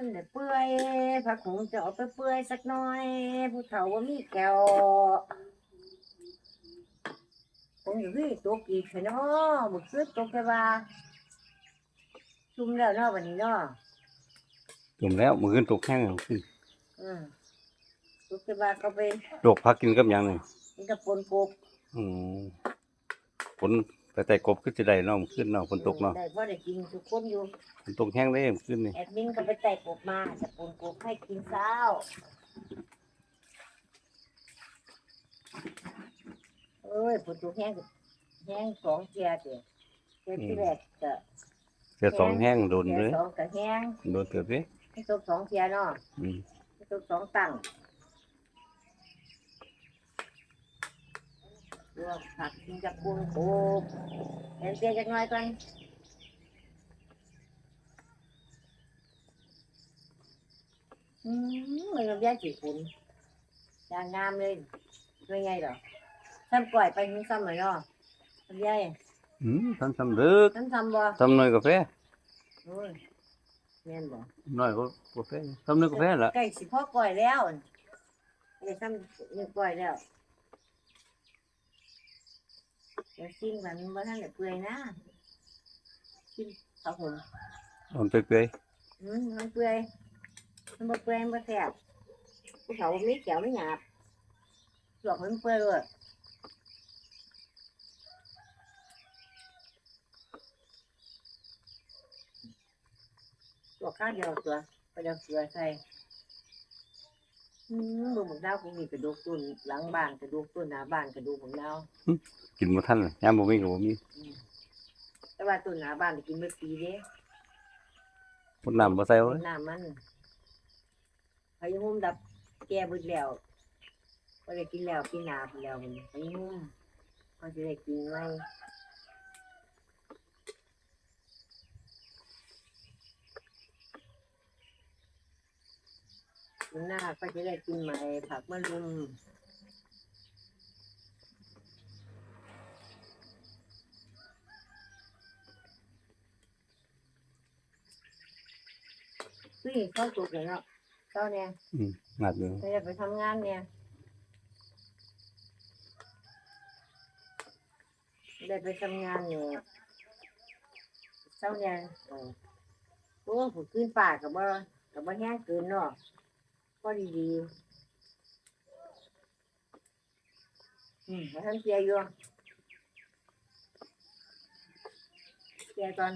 มันได้เปื่อยผักหงจะเอาไปเปื่อยสักหน่อยผู้เฒ่าว่ามีแก้วผมอยู่ที่ตกอีกเนาะบุกซื้อตกแค่ว่าซุ่มแล้วเนาะวันนี้เนาะจมแล้วมือขึ้นตกแห้งแล้วขึ้นอืมตกแค่ว่าเขาไปโรคพักกินกับหยังนี่กินกับปนกบอืมฝน แต่แต่กบขึ้นจะได้เนาะมันขึ้นเนาะฝนตกเนาะได้เพราะได้กินทุกคนอยู่ฝนตกแห้งเลยมันขึ้นนี่แอดมินก็ไปแต่กบมาจะปนกบให้กินเช้าเอ้ยฝนตกแห้งแห้งสองเจียเดียวเจียที่แรกก็เสียสองแห้งโดนเจีเลยยสองก็แห้งโดนเตือบเลยให้ตกสองเจียเนาะอืมให้ตกสองตัง ค์รวมผักกินกับปนกบเห็นเจียจักหน่อยก่อนอืมมันยังแย่จีคุณยางงามเลยไม่ไงหรอทำก่อยไปมึงซ้ำหน่อยเนาะทำยัยอืมทำสำเร็จทำทำบ่ทำหน่อยกาแฟโอ้ยแม่นบ่หน่อยก็กาแฟทำหน่อยกาแฟละใกล้สิพ่อก่อยแล้วไอ้ทำนี่ก่อยแล้วเดี๋ยวซิ่งมันบ่ทันได้เปื่อยนะซิ่งครับผมอ่อนเปื่อยอืมมันเปื่อยมันบ่เปื่อยมันบ่แซ่บผู้เขาบ่มีแก้ว ไม่หยาบลวกให้มันเปื่อยเลยลวกข้าวเดียวตัวไปเดียวเกลือใส่ อืมดูหมึกดาวคงมีกระดูกต้นหลังบ้านกระดูกต้นหน้าบ้านกระดูกหมึกดาวๆกินบ่ทันเลยยามบ่มีก็บ่มีอืมแต่ว่าต้นหน้าบ้านได้กินเมื่อปีเด้พดน้ำบ่ใส่เลยน้ำมันพายุหุ่มดับแก่เบิดแล้วก็ได้กินแล้วกินหนาไปแล้วมันพายุหุ่มก็จะได้กินไห มกินหน้าก็จะได้กินใหม่ผักมะรุมพี่เข้าตุกเลยเนาะเจ้าเนี่ยอืมงัดอยู่เราจะไปทำงานเนี่ยได้ไปทำงานเนี่ยเจ้าเนี่ยโอ้ผมขึ้นป่ากับว่ากับว่าแห้งเกินเนาะ ก็ดีดีๆอืมแล้วท่านเจียอยู่เจียตอน